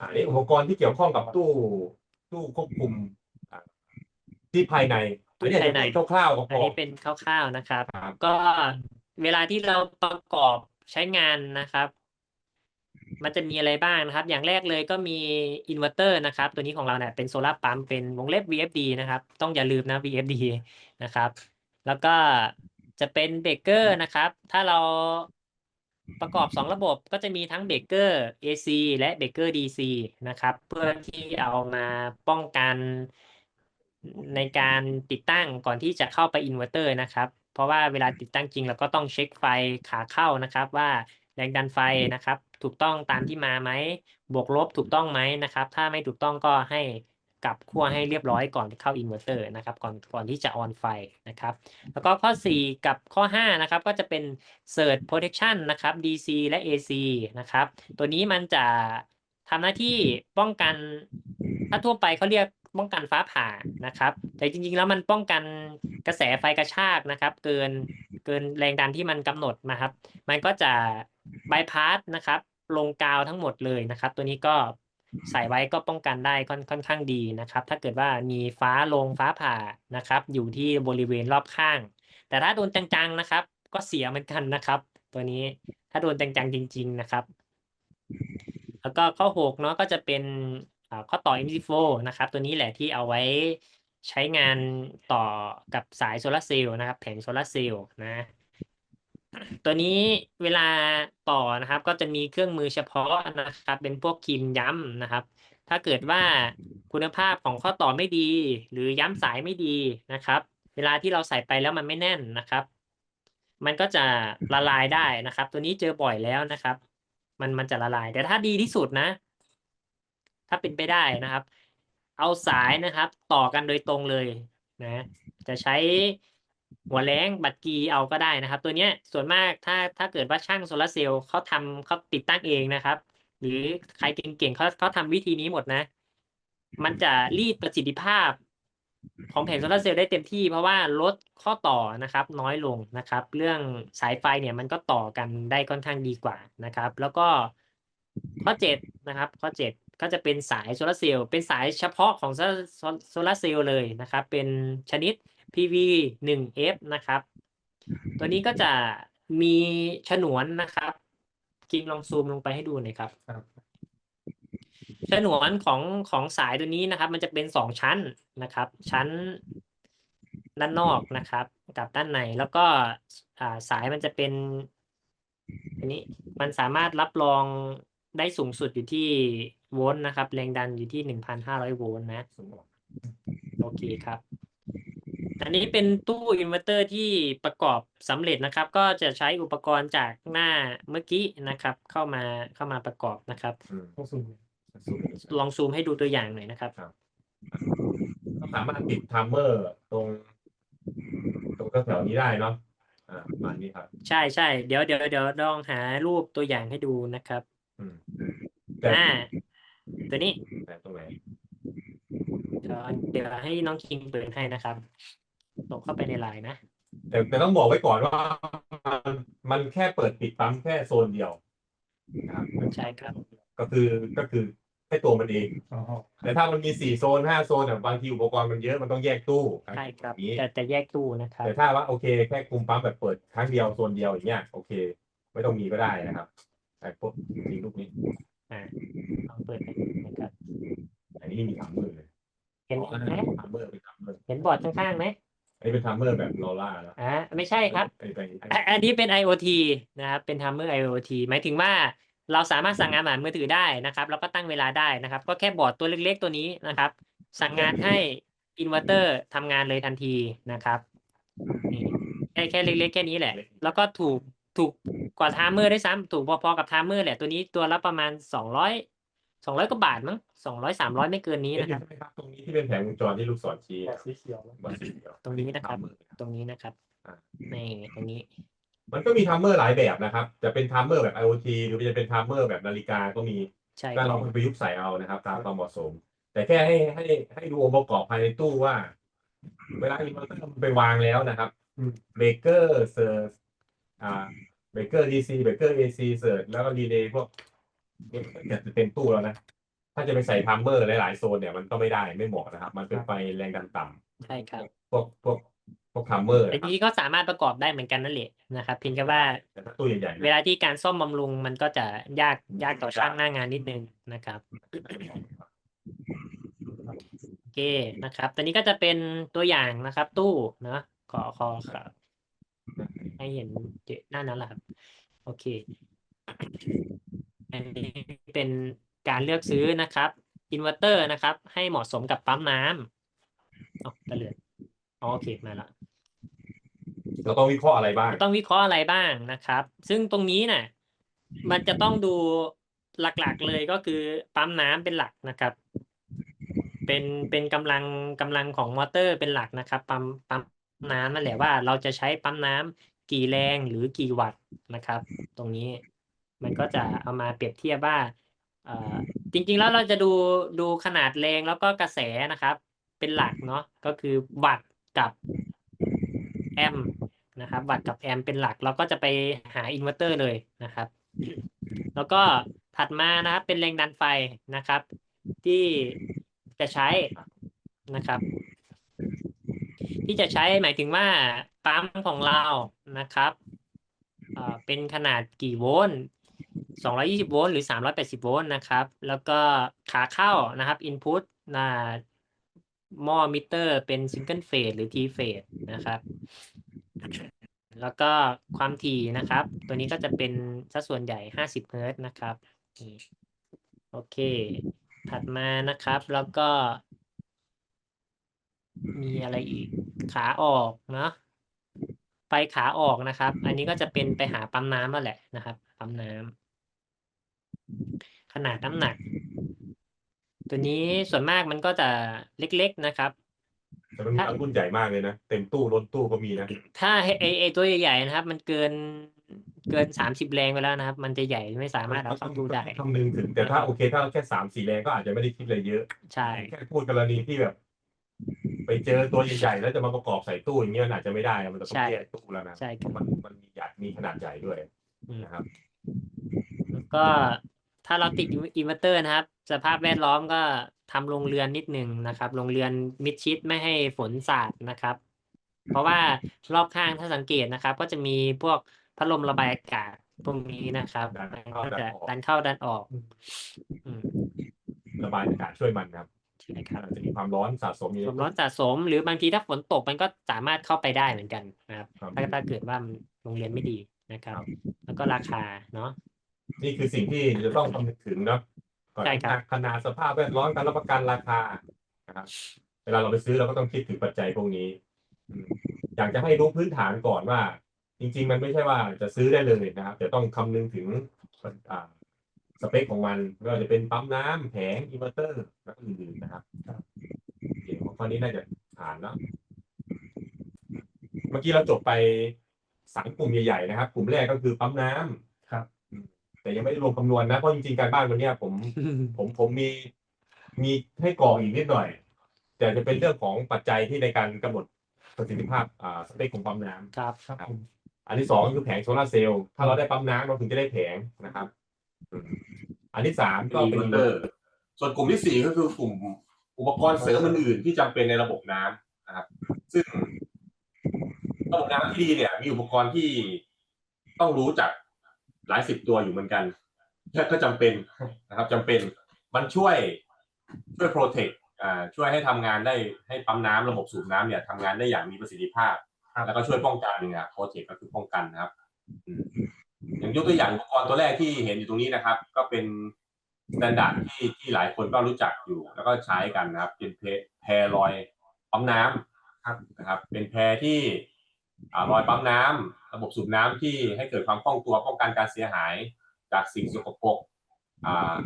อันนี้อุปกรณ์ที่เกี่ยวข้องกับตู้ตู้ควบคุมอ่าที่ภายในอันนี้ภายในจะคร่าวๆก็พอันอนี้เป็นคร่าวๆนะครับครับ ก็เวลาที่เราประกอบใช้งานนะครับ มันจะมีอะไรบ้างนะครับ อย่างแรกเลยก็มีอินเวอร์เตอร์นะครับ ตัวนี้ของเราเนี่ยเป็นโซลาร์ปั๊มเป็นวงเล็บ VFD นะครับ ต้องอย่าลืมนะ VFD นะครับ แล้วก็จะเป็นเบรกเกอร์นะครับ ถ้าเรา ประกอบสองระบบก็จะมีทั้งเบรกเกอร์ AC และเบรกเกอร์ DC นะครับ เพื่อที่เอามาป้องกันในการติดตั้งก่อนที่จะเข้าไปอินเวอร์เตอร์นะครับ เพราะว่าเวลาติดตั้งจริงเราก็ต้องเช็คไฟขาเข้านะครับ ว่าแรงดันไฟนะครับ ถูกต้องตามที่มาไหมบวกลบถูกต้องไหมนะครับ ถ้าไม่ถูกต้องก็ให้ กลับขั้วให้เรียบร้อยก่อนเข้าอินเวอร์เตอร์นะครับก่อนก่อนที่จะออนไฟนะครับ แล้วก็ข้อ 4 กับข้อ5นะครับก็จะเป็น Surge Protection นะครับ DC และ AC นะครับ ตัวนี้มันจะทำหน้าที่ป้องกันถ้าทั่วไปเขาเรียกป้องกันฟ้าผ่านะครับ แต่จริงๆ แล้วมันป้องกันกระแสไฟกระชากนะครับ เกินเกินแรงดันที่มันกำหนดนะครับ มันก็จะบายพาสนะครับ ลงกาวทั้งหมดเลยนะครับ ตัวนี้ก็ ใส่ไว้ก็ป้องกันได้ค่อนค่อนข้างดีนะครับ ถ้าเกิดว่ามีฟ้าลงฟ้าผ่านะครับ อยู่ที่บริเวณรอบข้าง แต่ถ้าโดนจังๆนะครับ ก็เสียเหมือนกันนะครับ ตัวนี้ถ้าโดนจังๆจริง ๆนะครับ แล้วก็ข้อหกเนาะก็จะเป็นข้อต่อ MC4 นะครับ ตัวนี้แหละที่เอาไว้ใช้งานต่อกับสายโซลาร์เซลล์นะครับ แผงโซลาร์เซลล์นะ ตัวนี้เวลาต่อนะครับ ก็จะมีเครื่องมือเฉพาะนะครับ เป็นพวกครีมย้ำนะครับ ถ้าเกิดว่าคุณภาพของข้อต่อไม่ดี หรือย้ำสายไม่ดีนะครับ เวลาที่เราใส่ไปแล้วมันไม่แน่นนะครับ มันก็จะละลายได้นะครับ ตัวนี้เจอบ่อยแล้วนะครับ มันมันจะละลาย แต่ถ้าดีที่สุดนะ ถ้าเป็นไปได้นะครับ เอาสายนะครับ ต่อกันโดยตรงเลยนะ จะใช้ หัวแรงบัตรกีเอาก็ได้นะครับ ตัวเนี้ยส่วนมากถ้าถ้าเกิดว่าช่างโซลาร์เซลล์เขาทำเขาติดตั้งเองนะครับ หรือใครเก่งๆเขาเขาทำวิธีนี้หมดนะ มันจะรีดประสิทธิภาพ ของแผงโซลาร์เซลล์ได้เต็มที่ เพราะว่าลดข้อต่อนะครับ น้อยลงนะครับ เรื่องสายไฟเนี่ยมันก็ต่อกันได้ค่อนข้างดีกว่านะครับ แล้วก็ข้อเจ็ดนะครับ ข้อเจ็ดก็จะเป็นสายโซลาร์เซลล์เป็นสายเฉพาะของโซลาร์เซลล์เลยนะครับ เป็นชนิด PV 1F นะครับ ตัวนี้ก็จะมีฉนวนนะครับกิงลองซูมลงไปให้ดูหน่อยครับครับฉนวนของของสายตัวนี้นะครับ มันจะเป็นสองชั้นนะครับ ชั้นด้านนอกนะครับ กับด้านในแล้วก็อ่าสายมันจะเป็นอันนี้มันสามารถรับรองได้สูงสุดอยู่ที่โวลต์นะครับ แรงดันอยู่ที่หนึ่งพันห้าร้อยโวลต์นะ โอเคครับ อันนี้เป็นตู้อินเวอร์เตอร์ที่ประกอบสำเร็จนะครับ ก็จะใช้อุปกรณ์จากหน้าเมื่อกี้นะครับ เข้ามาเข้ามาประกอบนะครับอืมต้องสูงสูงลองซูมให้ดูตัวอย่างหน่อยนะครับก็สามารถติดไทม์เมอร์ตรง ตรงแถวๆนี้ได้เนาะอ่าประมาณนี้ครับ ใช่ใช่เดี๋ยวเดี๋ยวเดี๋ยวลองหารูปตัวอย่างให้ดูนะครับอืมแต่อ่าตัวนี้แต่ตรงไหน เดี๋ยวเดี๋ยวให้น้องคิงเปิดให้นะครับ ตกเข้าไปในไลน์นะแต่แต่ต้องบอกไว้ก่อนว่ามันมันแค่เปิดปิดปั๊มแค่โซนเดียวนะครับใช่ครับ ก็คือก็คือแค่ตัวมันเองอ๋อแต่ถ้ามันมีสี่โซนห้าโซนเนี่ยบางทีอุปกรณ์มันเยอะมันต้องแยกตู้ใช่ครับอย่างนี้แต่แต่แยกตู้นะครับแต่ถ้าว่าโอเคแค่คุมปั๊มแบบเปิดครั้งเดียวโซนเดียวอย่างเงี้ยโอเค ไม่ต้องมีก็ได้นะครับไอ้พวกจริงลูกนี้อ่าลองเปิดให้ดูนะครับอันนี้ไม่มีทัมเมอร์เลยเห็นอ๋ออันไหมนั้นทัมเมอร์เป็นทัมเมอร์เห็นบอร์ดข้างๆไหมอั นนี้เป็นทัมเมอร์แบบลอล่าแล้วอ่าไม่ใช่ครับ ไอ้ไปไอ้อะอันนี้เป็น IoT นะครับ เป็น Hammer IoT หมายถึงว่าเราสามารถสั่งงานผ่านมือถือได้นะครับ แล้วก็ตั้งเวลาได้นะครับ ก็แค่บอร์ดตัวเล็กๆตัวนี้นะครับ สั่งงานให้อินเวอร์เตอร์ทำงานเลยทันทีนะครับนี่แค่แค่เล็กๆแค่นี้แหละ แล้วก็ถูกถูกกว่าไทม์เมอร์ได้วยซ้ำถูกพอๆกับไทม์เมอร์แหละ ตัวนี้ตัวละประมาณสองร้อยสองร้อยกว่าบาทมั้ง สองร้อยสามร้อยไม่เกินนี้เอ๊ะนะครับใช่ไหมครับ ตรงนี้ที่เป็นแผงวงจรที่ลูกศรชี้บออะดสีเขียวบอลสีเขียวตรงนี้นะครับทัมเมอร์ตรงนี้นะครับอ่าในตรงนี้มันก็มีทัมเมอร์หลายแบบนะครับ จะเป็นทัมเมอร์แบบ IoT หรือจะเป็นทัมเมอร์แบบนาฬิกาก็มีใช่ก็คลรัอบงไปประยุกต์ใส่เอานะครับ ตามความเหมาะสม แต่แค่ให้ให้ให้ดูองค์ประกอบภายในตู้ว่า เวลาอินเวอร์เตอร์มันไปวางแล้วนะครับเบรกเกอร์เซิร์ฟอ่าเบรกเกอร์ DC เบรกเกอร์ AC เซิร์ฟแล้วก็รีเลย์พวกนี่จะเต็มตู้แล้วนะ ถ้าจะไปใส่ทัมเมอร์หลายๆโซนเนี่ยมันก็ไม่ได้ไม่เหมาะนะครับ มันเป็นไฟแรงดันต่ำใช่ครับพวกพวกพวกทัมเมอร์แต่ทีนี้ก็สามารถประกอบได้เหมือนกันนั่นแหละนะครับเพียงแค่ว่า แต่ถ้าตู้ใหญ่ๆเวลาที่การซ่อมบำรุงมันก็จะยากยากต่อช่างหน้างานนิดนึงนะครับโอเคนะครับตอนนี้ก็จะเป็นตัวอย่างนะครับ ตู้เนาะขอขอครับให้เห็นเจหน้านั้นแหละครับ โอเค อันนี้เป็น การเลือกซื้อนะครับอินเวอร์เตอร์นะครับ ให้เหมาะสมกับปั๊มน้ำอ๋อกระเลือนอ๋อโอเคมาละเราต้องวิเคราะห์อะไรบ้าง ต้องวิเคราะห์อะไรบ้างนะครับ ซึ่งตรงนี้น่ะ มันจะต้องดูหลักๆเลยก็คือปั๊มน้ำเป็นหลักนะครับ เป็นเป็นกำลังกำลังของมอเตอร์เป็นหลักนะครับ ปั๊มปั๊มน้ำนั่นแหละว่า เราจะใช้ปั๊มน้ำกี่แรงหรือกี่วัตต์นะครับ ตรงนี้มันก็จะเอามาเปรียบเทียบว่าเอ่อ จริงๆแล้วเราจะดูดูขนาดแรงแล้วก็กระแสนะครับ เป็นหลักเนาะก็คือวัตต์กับแอมป์นะครับวัตต์กับแอมป์เป็นหลัก เราก็จะไปหาอินเวอร์เตอร์เลยนะครับ แล้วก็ถัดมานะครับเป็นแรงดันไฟนะครับ ที่จะใช้นะครับ ที่จะใช้หมายถึงว่าปั๊มของเรานะครับเอ่อเป็นขนาดกี่โวลต์ 220 โวลต์หรือ 380 โวลต์นะครับ แล้วก็ขาเข้านะครับ input นะหม้อมิเตอร์เป็น single phase หรือ T phase นะครับ แล้วก็ความถี่นะครับ ตัวนี้ก็จะเป็นสัดส่วนใหญ่ 50 เฮิร์ตนะครับ โอเค ถัดมานะครับ แล้วก็ มีอะไรอีก ขาออกเนาะไฟขาออกนะครับ อันนี้ก็จะเป็นไปหาปั๊มน้ำแล้วแหละนะครับ ปั๊มน้ำ ขนาดน้ำหนัก ตัวนี้ส่วนมากมันก็จะเล็ก ๆนะครับแต่มันมีบางรุ่นใหญ่มากเลยนะ เต็มตู้ล้นตู้ก็มีนะ ถ้าไอไอตัวใหญ่ๆนะครับ มันเกินเกินสามสิบแรงไปแล้วนะครับ มันจะใหญ่ไม่สามารถเอาเข้าตู้ได้คำนึงถึงแต่ถ้าโอเค ถ้าแค่สามสี่แรงก็อาจจะไม่ได้คิดอะไรเยอะ ใช่ แค่พูดกรณีที่แบบ ไปเจอตัวใหญ่ๆแล้วจะมาประกอบใส่ตู้อย่างเงี้ยมันอาจจะไม่ได้อะมันจะต้องใช่แยกตู้แล้วนะใช่ครับมันมันมีใหญ่มีขนาดใหญ่ด้วยอืมนะครับแล้วก็ ถ้าเราติดอินเวอร์เตอร์นะครับ สภาพแวดล้อมก็ทำโรงเรือนนิดหนึ่งนะครับโรงเรือนมิดชิดไม่ให้ฝนสาดนะครับ เพราะว่ารอบข้างถ้าสังเกตนะครับ ก็จะมีพวกพัดลมระบายอากาศพวกนี้นะครับดันมันเข้าก็ดันจะออก ดันเข้าดันออกอืมระบายอากาศช่วยมันครับใช่ครับ อาจจะมีความร้อนสะสมอยู่ความร้อนสะสมหรือบางทีถ้าฝนตกมันก็สามารถเข้าไปได้เหมือนกันนะครับ ครับ ถ้าถ้าเกิดว่ามันโรงเรียนไม่ดีนะครับครับแล้วก็ราคาเนาะ นี่คือสิ่งที่จะต้องคำนึงถึงเนาะก่อนใช่ครับ ขนาดสภาพแวดล้อมการรับประกันราคานะครับเวลาเราไปซื้อเราก็ต้องคิดถึงปัจจัยพวกนี้อืมอยากจะให้รู้พื้นฐานก่อนว่า จริง ๆ มันไม่ใช่ว่าจะซื้อได้เลยนะครับ แต่ต้องคำนึงถึงอ่าสเปคของมันไม่ว่าจะเป็นปั๊มน้ำแผงอินเวอร์เตอร์และอื่นๆนะครับเดี๋ยวข้อนี้น่าจะผ่านเนาะ เมื่อกี้เราจบไปสามกลุ่มใหญ่ๆนะครับ กลุ่มแรกก็คือปั๊มน้ำครับอืม แต่ยังไม่ได้รวมคำนวณนะเพราะจริงๆการบ้านวันเนี้ยผม ผมผมมีมีให้กรอกอีกนิดหน่อย แต่จะเป็นเรื่องของปัจจัยที่ในการกำหนดประสิทธิภาพอ่าสเปคของปั๊มน้ำ ครับ ครับผม อันที่สองคือแผงโซลาร์เซลล์ถ้าเราได้ปั๊มน้ำเราถึงจะได้แผงนะครับอืมอันที่สามก็ก็เป็เป็นนอินเวอร์เตอร์ ส่วนกลุ่มที่สี่ก็คือกลุ่มอุปกรณ์เสริมอื่นๆที่จำเป็นในระบบน้ำนะครับ ซึ่งระบบน้ำที่ดีเนี่ย มีอุปกรณ์ที่ต้องรู้จัก หลายสิบตัวอยู่เหมือนกันก็จำเป็นนะครับจำเป็นมันช่วยช่วยโปรเทคอ่าช่วยให้ทำงานได้ให้ปั๊มน้ำระบบสูบน้ำเนี่ยทำงานได้อย่างมีประสิทธิภาพ แล้วก็ช่วยป้องกันเนี่ยโปรเทคก็คือป้องกันนะครับอืมอย่างยกตัวอย่างอุปกรณ์ตัวแรกที่เห็นอยู่ตรงนี้นะครับ ก็เป็นสแตนดาร์ดที่ที่หลายคนก็รู้จักอยู่ แล้วก็ใช้กันนะครับ เป็นเพแพรลอยปั๊มน้ำครับนะครับ เป็นแพรที่ อ่าลอยปั๊มน้ำระบบสูบน้ำที่ให้เกิดความคล่องตัวป้องกันการเสียหาย จากสิ่งสกปรกอ่า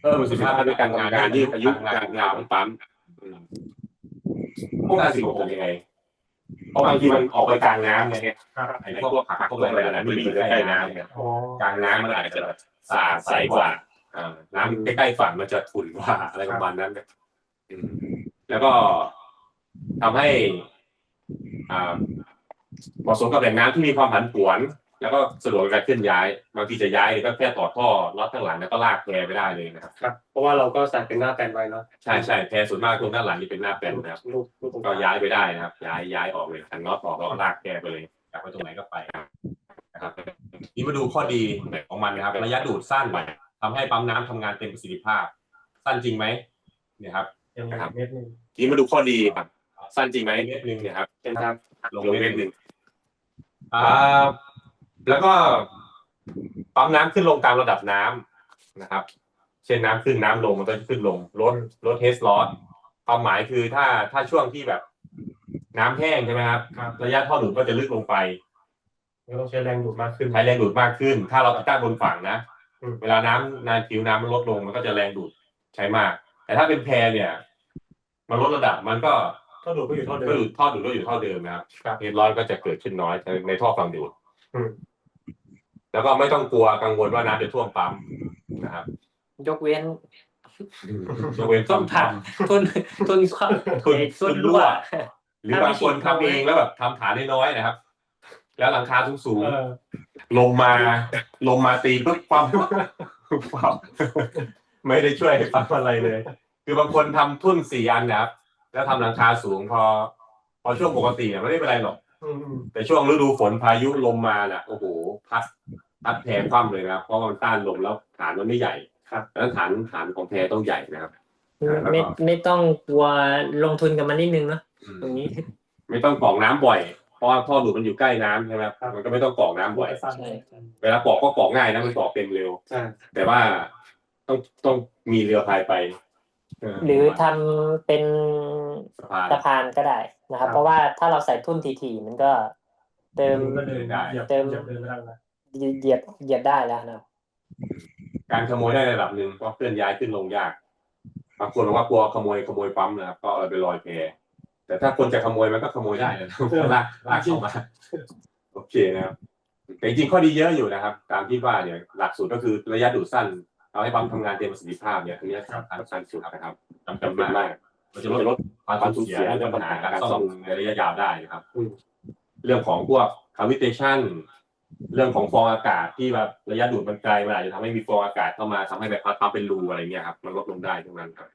เพิ่มประสิทธิภาพในการทำงานยืดอายุการงานของปั๊มอืมป้องกันสิ่งสกปรกยังไงเพราะบางทีมันออกไปกลางน้ำไงครับไอ้พวกผักพวกอะไรนะมันอยู่ใกล้ๆน้ำเนี่ยอ๋อกลางน้ำมันอาจจะแบบสะอาดใสกว่าอ่าน้ำใกล้ๆฝั่งมันจะขุ่นกว่าอะไรประมาณนั้นเนี่ยอืมแล้วก็ทำให้อ่า เหมาะสมกับแหล่งน้ำที่มีความผันผวน แล้วก็สะดวกในการเคลื่อนย้ายบางทีจะย้ายก็แค่ต่อท่อล็อตข้างหลังแล้วก็ลากแพรไปได้เลยนะครับครับ เพราะว่าเราก็ใส่เป็นหน้าแปลนไว้เนาะใช่ใช่แพรส่วนมากตรงด้านหลังนี่เป็นหน้าแปลนนะครับลูกลูกตรงกก็ลางย้ายไปได้นะครับ ย้ายย้ายออกเลยขันน็อตออกแล้วก็ลากแพรไปเลยอยากไปตรงไหนก็ไปนะครับนี่มาดูข้อดีของมันนะครับ ระยะดูดสั้นทำให้ปั๊มน้ำทำงานเต็มประสิทธิภาพ สั้นจริงไหมเนี่ยครับยังครับเม็ดหนึงทีนี้มาดูข้อดีครับ สั้นจริงไหมเม็ดหนึ่งเนี่ยครับเป็นครับลงเม็ดหนึ่งอ่าแล้วก็ปั๊มน้ำขึ้นลงตามระดับน้ำนะครับ เช่นน้ำขึ้นน้ำลงมันก็จะขึ้นลงลดลดเฮสลอสความหมายคือถ้าถ้าช่วงที่แบบ น้ำแห้งใช่ไหมครับครับ ระยะท่อดูดก็จะลึกลงไปก็ต้องใช้แรงดูดมากขึ้นใช้แรงดูดมากขึ้น ถ้าเราติดตั้งบนฝั่งนะอืมเวลาน้ำน้ำผิวน้ำมันลดลงมันก็จะแรงดูดใช้มาก แต่ถ้าเป็นแพรเนี่ย มันลดระดับมันก็ ก็ดูดก็อยู่เท่าเดิก็มดูดท่อดูดก็อยู่เท่าเดิมนะครับเฮดร้อยก็จะเกิดขึ้นน้อยในท่อฝั่งดูดอืม แล้วก็ไม่ต้องกลัวกังวลว่าน้ำจะท่วมปั๊มนะครับยกเว้นยกเว้นต้นผักต้นต้นข้าวทุนไอ้ทุต้นนรั่รั่ว ว หรือบางคนทำเองแล้วแบบทำฐานน้อยๆนะครับ แล้วหลังคาสูงเออๆลงมาลงมาตีปุ๊บปั๊มปั๊มไม่ได้ช่วยให้ปั๊มอะไรเลย คือบางคนทำทุ่นสี่อันนะครับ แล้วทำหลังคาสูงพอ พอช่วงปกติเนี่ยไม่ได้เป็นไรหรอก อืมอืมแต่ช่วงฤดูฝนพายุลมมาน่ะโอ้โหพัดพัดแพรคว่ำเลยนะครับเพราะมันต้านลมแล้วฐานมันไม่ใหญ่ครับดังนั้นฐานฐานของแพรต้องใหญ่นะครับ ไม่ไม่ต้องกลัวลงทุนกับมันนิดนึงเนาะอืมตรงนี้ ไม่ต้องกรอกน้ำบ่อยเพราะว่าท่อดูดมันอยู่ใกล้น้ำใช่ไหมครับมันก็ไม่ต้องกรอกน้ำบ่อยสั้นใช่ เวลากรอกก็กรอกง่ายนะมันกรอกเต็มเร็ว ใช่ แต่ว่าต้องต้องมีเรือพายไปเหรือทำเป็น สะพานสะพานก็ได้นะครับ เพราะว่าถ้าเราใส่ทุ่นทีๆมันก็เติมก็เดินได้เหยียบเติมเหยียบเดินไม่ได้นะเหยียบเหยียบได้แล้วนะครับการขโมยได้ระดับหนึ่งเพราะเคลื่อนย้ายขึ้นลงยากบางคนบอกว่ากลัวขโมยขโมยปั๊มนะครับก็เอาไปลอยแพแต่ถ้าคนจะขโมยมันก็ขโมยได้นะลากลากเข้ามาโอเคนะครับแต่จริงๆข้อดีเยอะอยู่นะครับ ตามที่ว่าเนี่ยหลักสูตรก็คือระยะดูดสั้นเอาให้ปั๊มทำงานเต็มประสิทธิภาพเนี่ยอันนี้สำคัญสำคัญสุดนะครับจำเป็นมาก มันจะลดลดความสูญเสียเรื่องปัญหาการซ่อมในระยะยาวได้นะครับเรื่องของพวกคาวิเทชันเรื่องของฟองอากาศที่แบบระยะดูดมันไกลมันอาจจะทำให้มีฟองอากาศเข้ามาทำให้แบบพัดปั๊มเป็นรูอะไรเงี้ยครับมันลดลงได้ตรงนั้นครับ